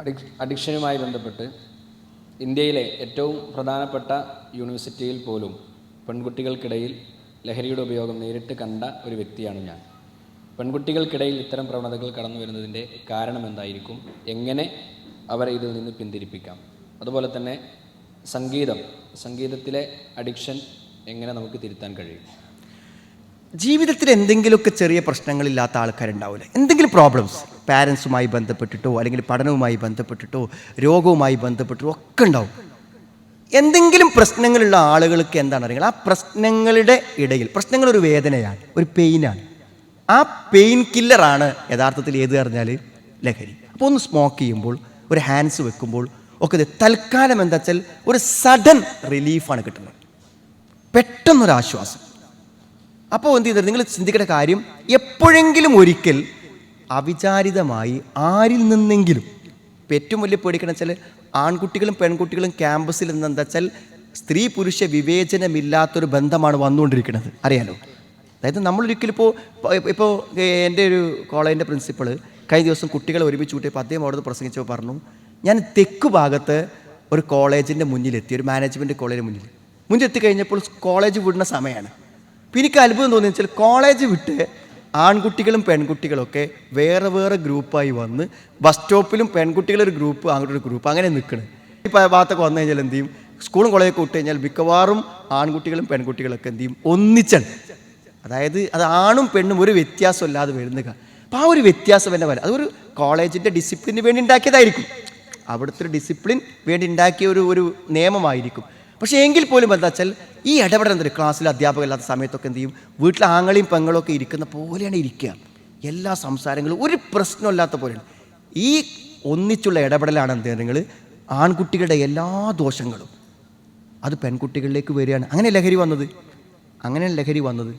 അഡിക് അഡിക്ഷനുമായി ബന്ധപ്പെട്ട് ഇന്ത്യയിലെ ഏറ്റവും പ്രധാനപ്പെട്ട യൂണിവേഴ്സിറ്റിയിൽ പോലും പെൺകുട്ടികൾക്കിടയിൽ ലഹരിയുടെ ഉപയോഗം നേരിട്ട് കണ്ട ഒരു വ്യക്തിയാണ് ഞാൻ. പെൺകുട്ടികൾക്കിടയിൽ ഇത്തരം പ്രവണതകൾ കടന്നു വരുന്നതിന്റെ കാരണം എന്തായിരിക്കും? എങ്ങനെ അവരെ ഇതിൽ നിന്ന് പിന്തിരിപ്പിക്കാം? അതുപോലെ തന്നെ സംഗീതം സംഗീതത്തിലെ അഡിക്ഷൻ എങ്ങനെ നമുക്ക് തിരുത്താൻ കഴിയും? ജീവിതത്തിൽ എന്തെങ്കിലുമൊക്കെ ചെറിയ പ്രശ്നങ്ങളില്ലാത്ത ആൾക്കാരുണ്ടാവില്ല? എന്തെങ്കിലും പ്രോബ്ലംസ് പാരൻസുമായി ബന്ധപ്പെട്ടിട്ടോ അല്ലെങ്കിൽ പഠനവുമായി ബന്ധപ്പെട്ടിട്ടോ രോഗവുമായി ബന്ധപ്പെട്ടിട്ടോ ഒക്കെ ഉണ്ടാവും. എന്തെങ്കിലും പ്രശ്നങ്ങളുള്ള ആളുകൾക്ക് എന്താണ് അറിയുക? ആ പ്രശ്നങ്ങളുടെ ഇടയിൽ പ്രശ്നങ്ങൾ ഒരു വേദനയാണ് ഒരു പെയിനാണ് ആ പെയിൻ കില്ലറാണ് യഥാർത്ഥത്തിൽ ഏത് പറഞ്ഞാൽ ലഹരി. അപ്പോൾ ഒന്ന് സ്മോക്ക് ചെയ്യുമ്പോൾ ഒരു ഹാൻഡ്സ് വെക്കുമ്പോൾ ഒക്കെ തൽക്കാലം എന്താ വെച്ചാൽ ഒരു സഡൻ റിലീഫാണ് കിട്ടുന്നത്. പെട്ടെന്നൊരാശ്വാസം. അപ്പോൾ എന്ത് ചെയ്തത് നിങ്ങൾ ചിന്തിക്കേണ്ട കാര്യം എപ്പോഴെങ്കിലും ഒരിക്കൽ അവിചാരിതമായി ആരിൽ നിന്നെങ്കിലും ഏറ്റവും വലിയ പേടിക്കണം വെച്ചാൽ ആൺകുട്ടികളും പെൺകുട്ടികളും ക്യാമ്പസിൽ നിന്നെന്താ വെച്ചാൽ സ്ത്രീ പുരുഷ വിവേചനമില്ലാത്തൊരു ബന്ധമാണ് വന്നുകൊണ്ടിരിക്കുന്നത്. അറിയാലോ? അതായത് നമ്മളൊരിക്കലും ഇപ്പോൾ ഇപ്പോൾ എന്റെ ഒരു കോളേജിന്റെ പ്രിൻസിപ്പൾ കഴിഞ്ഞ ദിവസം കുട്ടികളെ ഒരുമിച്ച് കൂട്ടിയപ്പോൾ അദ്ദേഹം അവിടെ പ്രസംഗിച്ചപ്പോൾ പറഞ്ഞു ഞാൻ തെക്ക് ഭാഗത്ത് ഒരു കോളേജിന്റെ മുന്നിലെത്തി ഒരു മാനേജ്മെന്റ് കോളേജിന് മുന്നിൽ. മുന്നിലെത്തി കഴിഞ്ഞപ്പോൾ കോളേജ് വിടുന്ന സമയമാണ്. അപ്പോൾ എനിക്ക് അത്ഭുതം തോന്നിയെന്ന് വെച്ചാൽ കോളേജ് വിട്ട് ആൺകുട്ടികളും പെൺകുട്ടികളൊക്കെ വേറെ വേറെ ഗ്രൂപ്പായി വന്ന് ബസ് സ്റ്റോപ്പിലും പെൺകുട്ടികളൊരു ഗ്രൂപ്പ് അങ്ങോട്ടൊരു ഗ്രൂപ്പ് അങ്ങനെ നിൽക്കണം ഈ ഭാഗത്തൊക്കെ വന്നു കഴിഞ്ഞാൽ എന്ത് ചെയ്യും? സ്കൂളും കോളേജൊക്കെ വിട്ട് കഴിഞ്ഞാൽ മിക്കവാറും ആൺകുട്ടികളും പെൺകുട്ടികളൊക്കെ എന്ത് ചെയ്യും? ഒന്നിച്ചാണ്. അതായത് അത് ആണും പെണ്ണും ഒരു വ്യത്യാസമില്ലാതെ വരുന്നത് അപ്പോൾ ആ ഒരു വ്യത്യാസം തന്നെ വരാം. അതൊരു കോളേജിന്റെ ഡിസിപ്ലിന് വേണ്ടി ഉണ്ടാക്കിയതായിരിക്കും. അവിടുത്തെ ഡിസിപ്ലിൻ വേണ്ടി ഉണ്ടാക്കിയ ഒരു ഒരു നിയമമായിരിക്കും. പക്ഷേ എങ്കിൽ പോലും എന്താ വെച്ചാൽ ഈ ഇടപെടൽ എന്തൊരു ക്ലാസ്സിൽ അധ്യാപകമില്ലാത്ത സമയത്തൊക്കെ എന്ത് ചെയ്യും? വീട്ടിലെ ആങ്ങളെയും പെങ്ങളും ഒക്കെ ഇരിക്കുന്ന പോലെയാണ് ഇരിക്കുക. എല്ലാ സംസാരങ്ങളും ഒരു പ്രശ്നമില്ലാത്ത പോലെയാണ്. ഈ ഒന്നിച്ചുള്ള ഇടപെടലാണ് എന്ത് നിങ്ങൾ ആൺകുട്ടികളുടെ എല്ലാ ദോഷങ്ങളും. അത് പെൺകുട്ടികളിലേക്ക് വരികയാണ്. അങ്ങനെ ലഹരി വന്നത്. അങ്ങനെ ലഹരി വന്നത്.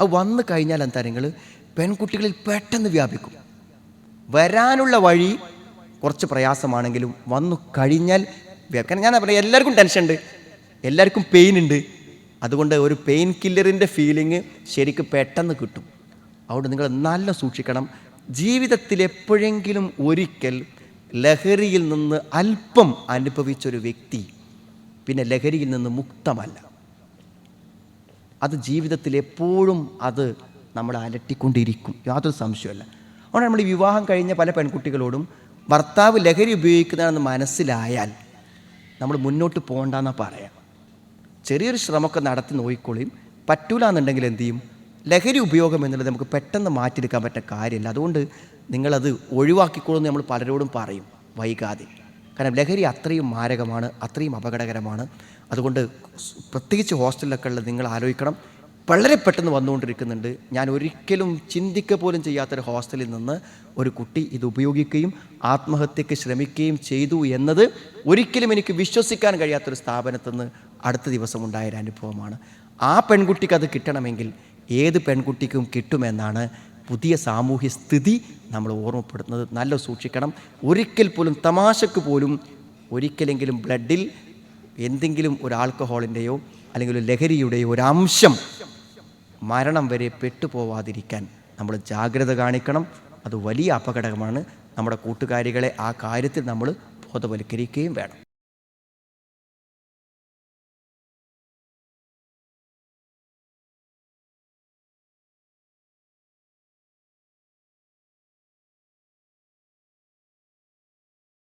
അത് വന്നു കഴിഞ്ഞാൽ എന്താ നിങ്ങൾ പെൺകുട്ടികളിൽ പെട്ടെന്ന് വ്യാപിക്കും. വരാനുള്ള വഴി കുറച്ച് പ്രയാസമാണെങ്കിലും വന്നു കഴിഞ്ഞാൽ കാരണം ഞാൻ പറയാം എല്ലാവർക്കും ടെൻഷൻ ഉണ്ട്. എല്ലാവർക്കും പെയിൻ ഉണ്ട്. അതുകൊണ്ട് ഒരു പെയിൻ കില്ലറിന്റെ ഫീലിംഗ് ശരിക്കും പെട്ടെന്ന് കിട്ടും. അതുകൊണ്ട് നിങ്ങൾ നല്ല സൂക്ഷിക്കണം. ജീവിതത്തിൽ എപ്പോഴെങ്കിലും ഒരിക്കൽ ലഹരിയിൽ നിന്ന് അല്പം അനുഭവിച്ചൊരു വ്യക്തി പിന്നെ ലഹരിയിൽ നിന്ന് മുക്തമല്ല. അത് ജീവിതത്തിൽ എപ്പോഴും അത് നമ്മളെ അലട്ടിക്കൊണ്ടിരിക്കും. യാതൊരു സംശയമല്ല അതുകൊണ്ട് നമ്മൾ വിവാഹം കഴിഞ്ഞ പല പെൺകുട്ടികളോടും ഭർത്താവ് ലഹരി ഉപയോഗിക്കുന്നതാണെന്ന് മനസ്സിലായാൽ നമ്മൾ മുന്നോട്ട് പോകണ്ടെന്നാണ് പറയാം. ചെറിയൊരു ശ്രമമൊക്കെ നടത്തി നോക്കിക്കൊള്ളിയും പറ്റൂല എന്നുണ്ടെങ്കിൽ എന്തു ചെയ്യും? ലഹരി ഉപയോഗം എന്നുള്ളത് നമുക്ക് പെട്ടെന്ന് മാറ്റിയെടുക്കാൻ പറ്റുന്ന കാര്യമില്ല. അതുകൊണ്ട് നിങ്ങളത് ഒഴിവാക്കിക്കൊള്ളുമെന്ന് നമ്മൾ പലരോടും പറയും. വൈകാതെ. കാരണം ലഹരി അത്രയും മാരകമാണ് അത്രയും അപകടകരമാണ്. അതുകൊണ്ട് പ്രത്യേകിച്ച് ഹോസ്റ്റലിലൊക്കെ ഉള്ളത് നിങ്ങൾ ആലോചിക്കണം. വളരെ പെട്ടെന്ന് വന്നുകൊണ്ടിരിക്കുന്നുണ്ട്. ഞാൻ ഒരിക്കലും ചിന്തിക്ക പോലും ചെയ്യാത്തൊരു ഹോസ്റ്റലിൽ നിന്ന് ഒരു കുട്ടി ഇത് ഉപയോഗിക്കുകയും ആത്മഹത്യക്ക് ശ്രമിക്കുകയും ചെയ്തു എന്നത് ഒരിക്കലും എനിക്ക് വിശ്വസിക്കാൻ കഴിയാത്തൊരു സ്ഥാപനത്തിൽ നിന്ന് അടുത്ത ദിവസം ഉണ്ടായ ഒരു അനുഭവമാണ്. ആ പെൺകുട്ടിക്ക് അത് കിട്ടണമെങ്കിൽ ഏത് പെൺകുട്ടിക്കും കിട്ടുമെന്നാണ് പുതിയ സാമൂഹ്യ സ്ഥിതി നമ്മൾ ഓർമ്മപ്പെടുത്തുന്നത്. നല്ല സൂക്ഷിക്കണം. ഒരിക്കൽ പോലും തമാശക്ക് പോലും ഒരിക്കലെങ്കിലും ബ്ലഡിൽ എന്തെങ്കിലും ഒരു ആൽക്കഹോളിന്റെയോ അല്ലെങ്കിൽ ലഹരിയുടെയോ ഒരു അംശം മരണം വരെ പെട്ടുപോവാതിരിക്കാൻ നമ്മൾ ജാഗ്രത കാണിക്കണം. അത് വലിയ അപകടമാണ്. നമ്മുടെ കൂട്ടുകാരികളെ ആ കാര്യത്തിൽ നമ്മൾ ബോധവൽക്കരിക്കുകയും വേണം.